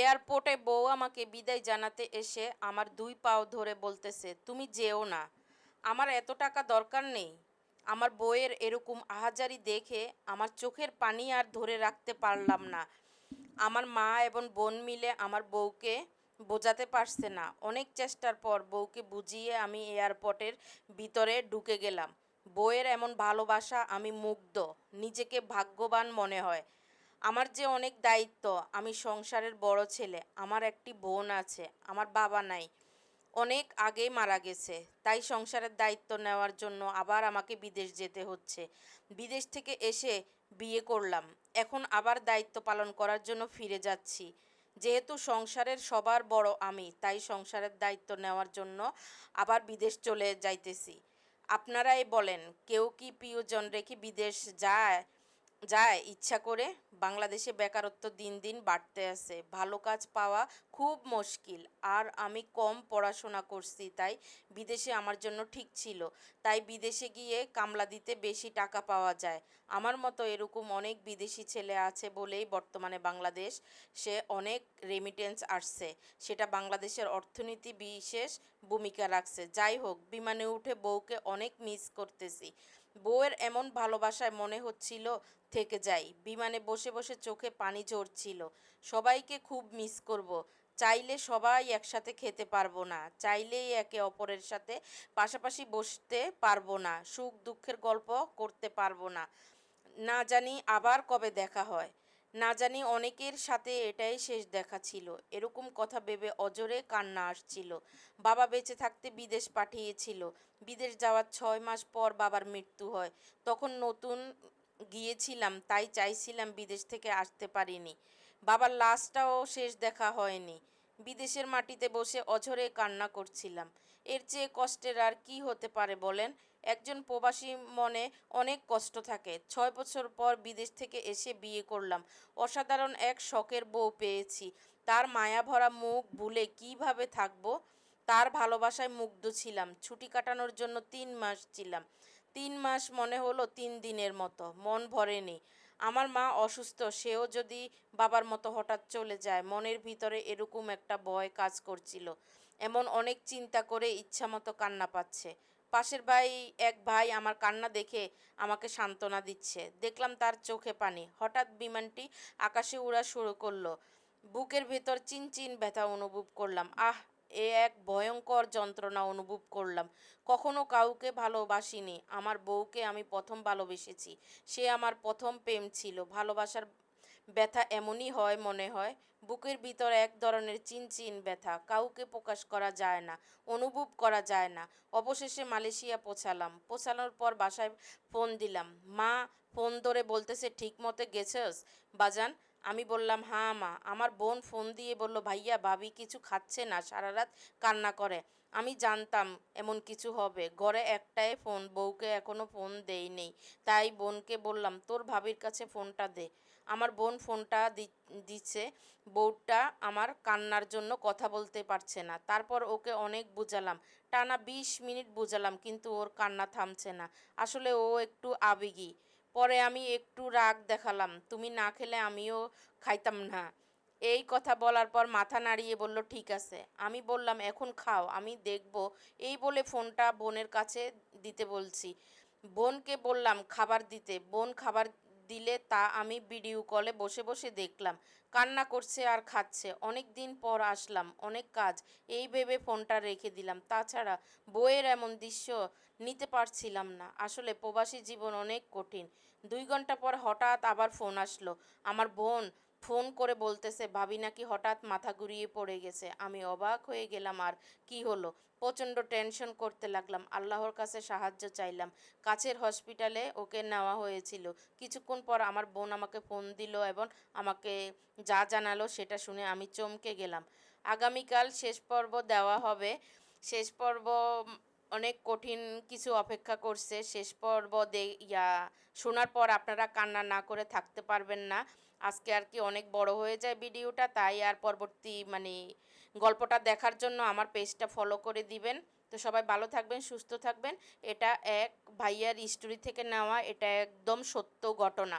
এয়ারপোর্টে বউ আমাকে বিদায় জানাতে এসে আমার দুই পাও ধরে বলতেছে, তুমি যেও না। আমার এত টাকা দরকার নেই। আমার বউয়ের এরকম আহাজারি দেখে আমার চোখের পানি আর ধরে রাখতে পারলাম না। আমার মা এবং বোন মিলে আমার বউকে বোঝাতে পারছে না। অনেক চেষ্টার পর বউকে বুঝিয়ে আমি এয়ারপোর্টের ভিতরে ঢুকে গেলাম। বউয়ের এমন ভালোবাসা আমি মুগ্ধ। নিজেকে ভাগ্যবান মনে হয়। আমার যে অনেক দায়িত্ব, আমি সংসারের বড় ছেলে, আমার একটি বোন আছে, আমার বাবা নাই, অনেক আগেই মারা গেছে, তাই সংসারের দায়িত্ব নেওয়ার জন্য আবার আমাকে বিদেশ যেতে হচ্ছে। বিদেশ থেকে এসে বিয়ে করলাম, এখন আবার দায়িত্ব পালন করার জন্য ফিরে যাচ্ছি। যেহেতু সংসারের সবার বড় আমি, তাই সংসারের দায়িত্ব নেওয়ার জন্য আবার বিদেশ চলে যাইতেছি। আপনারাই বলেন, কেউ কি প্রিয়জন রেখে বিদেশ যায়? যায় ইচ্ছা করে, বাংলাদেশে বেকারত্ব দিন দিন বাড়তে আছে। ভালো কাজ পাওয়া খুব মুশকিল। আর আমি কম পড়াশোনা করছি, তাই বিদেশে আমার জন্য ঠিক ছিল। তাই বিদেশে গিয়ে কামলা দিতে বেশি টাকা পাওয়া যায়। আমার মতো এরকম অনেক বিদেশি ছেলে আছে বলেই বর্তমানে বাংলাদেশ, সে অনেক রেমিটেন্স আসছে। সেটা বাংলাদেশের অর্থনীতি বিশেষ ভূমিকা রাখছে। যাই হোক, বিমানে উঠে বউকে অনেক মিস করতেছি। বউয়ের এমন ভালোবাসায় মনে হচ্ছিল থেকে যাই। বিমানে বসে বসে চোখে পানি ঝরছিল। সবাইকে খুব মিস করব। চাইলে সবাই একসাথে খেতে পারব না। চাইলেই একে অপরের সাথে পাশাপাশি বসতে পারব না। সুখ দুঃখের গল্প করতে পারব না। না জানি আবার কবে দেখা হয়। না জানি অনেকের সাথে এটাই শেষ দেখা ছিল। এরকম কথা ভেবে অজরে কান্না আসছিল। বাবা বেঁচে থাকতে বিদেশ পাঠিয়েছিল। বিদেশ যাওয়ার ছয় মাস পর বাবার মৃত্যু হয়। তখন নতুন গিয়েছিলাম, তাই চাইছিলাম বিদেশ থেকে আসতে পারিনি। বাবার লাশটাও শেষ দেখা হয়নি। বিদেশের মাটিতে বসে অঝরে কান্না করছিলাম। এর চেয়ে কষ্টের আর কি হতে পারে বলেন? একজন প্রবাসী মনে অনেক কষ্ট থাকে। ছয় বছর পর বিদেশ থেকে এসে বিয়ে করলাম। অসাধারণ এক শখের বউ পেয়েছি। তার মায়াভরা মুখ ভুলে কীভাবে থাকব? তার ভালোবাসায় মুগ্ধ ছিলাম। ছুটি কাটানোর জন্য তিন মাস ছিলাম। তিন মাস মনে হলো তিন দিনের মতো। মন ভরেনি। আমার মা অসুস্থ। সেও যদি বাবার মতো হঠাৎ চলে যায়, মনের ভিতরে এরকম একটা ভয় কাজ করছিল। এমন অনেক চিন্তা করে ইচ্ছা মতো কান্না পাচ্ছে। পাশের ভাই, এক ভাই আমার কান্না দেখে আমাকে সান্ত্বনা দিচ্ছে। দেখলাম তার চোখে পানি। হঠাৎ বিমানটি আকাশে উড়া শুরু করল। বুকের ভেতর চিনচিন ব্যথা অনুভব করলাম। আহ, এ এক ভয়ঙ্কর যন্ত্রণা অনুভব করলাম। কখনো কাউকে ভালোবাসিনি। আমার বউকে আমি প্রথম ভালোবেসেছি। সে আমার প্রথম প্রেম ছিল। ভালোবাসার ব্যথা এমনই হয় মনে হয়, বুকের ভিতর এক ধরনের চিনচিন ব্যথা, কাউকে প্রকাশ করা যায় না, অনুভব করা যায় না। অবশেষে মালয়েশিয়া পৌঁছালাম। পৌঁছানোর পর বাসায় ফোন দিলাম, মা, ফোন ধরে বলতেছে ঠিক মতো গেছস? বাজান আমি বললাম হ্যাঁ মা। আমার বোন ফোন দিয়ে বলল, ভাইয়া ভাবি কিছু খাচ্ছে না সারা রাত কান্না করে। আমি জানতাম এমন কিছু হবে। ঘরে একটাই ফোন, বউকে এখনও ফোন দেই নেই তাই বোনকে বললাম, তোর ভাবির কাছে ফোনটা দে। আমার বোন ফোনটা দিচ্ছে। বউটা আমার কান্নার জন্য কথা বলতে পারছে না। তারপর ওকে অনেক বুঝালাম। টানা বিশ মিনিট বুঝালাম, কিন্তু ওর কান্না থামছে না। আসলে ও একটু আবেগী। পরে আমি একটু রাগ দেখালাম। তুমি না খেলে আমিও খাইতাম না। এই কথা বলার পর মাথা নাড়িয়ে বলল, ঠিক আছে। আমি বললাম, এখন খাও, আমি দেখব। এই বলে ফোনটা বোনের কাছে দিতে বলছি। বোনকে বললাম, খাবার দিতে। বোন খাবার দিলে তা আমি ভিডিও কলে বসে বসে দেখলাম। কান্না করছে আর খাচ্ছে। অনেক দিন পর আসলাম, অনেক কাজ। এই ভেবে ফোনটা রেখে দিলাম। তাছাড়া বইয়ের এমন দৃশ্য নিতে পারছিলাম না। আসলে প্রবাসী জীবন অনেক কঠিন। দুই ঘণ্টা পর হঠাৎ আবার ফোন আসলো। আমার বোন ফোন করে বলতেছে, ভাবি নাকি হঠাৎ মাথা ঘুরিয়ে পড়ে গেছে। আমি অবাক হয়ে গেলাম, আর কি হলো? প্রচণ্ড টেনশন করতে লাগলাম, আল্লাহর কাছে সাহায্য চাইলাম। কাছের হসপিটালে ওকে নেওয়া হয়েছিল। কিছুক্ষণ পর আমার বোন আমাকে ফোন দিল এবং আমাকে যা জানালো সেটা শুনে আমি চমকে গেলাম। আগামীকাল শেষ পর্ব দেওয়া হবে। শেষ পর্ব অনেক কঠিন কিছু অপেক্ষা করছে। শেষ পর্ব দে, ইয়া, শোনার পর আপনারা কান্না না করে থাকতে পারবেন না। আজকে আর কি অনেক বড় হয়ে যায় ভিডিওটা, তাই আর পরবর্তী মানে গল্পটা দেখার জন্য আমার পেজটা ফলো করে দিবেন। তো সবাই ভালো থাকবেন, সুস্থ থাকবেন। এটা এক ভাইয়ার স্টোরি থেকে নেওয়া, এটা একদম সত্য ঘটনা।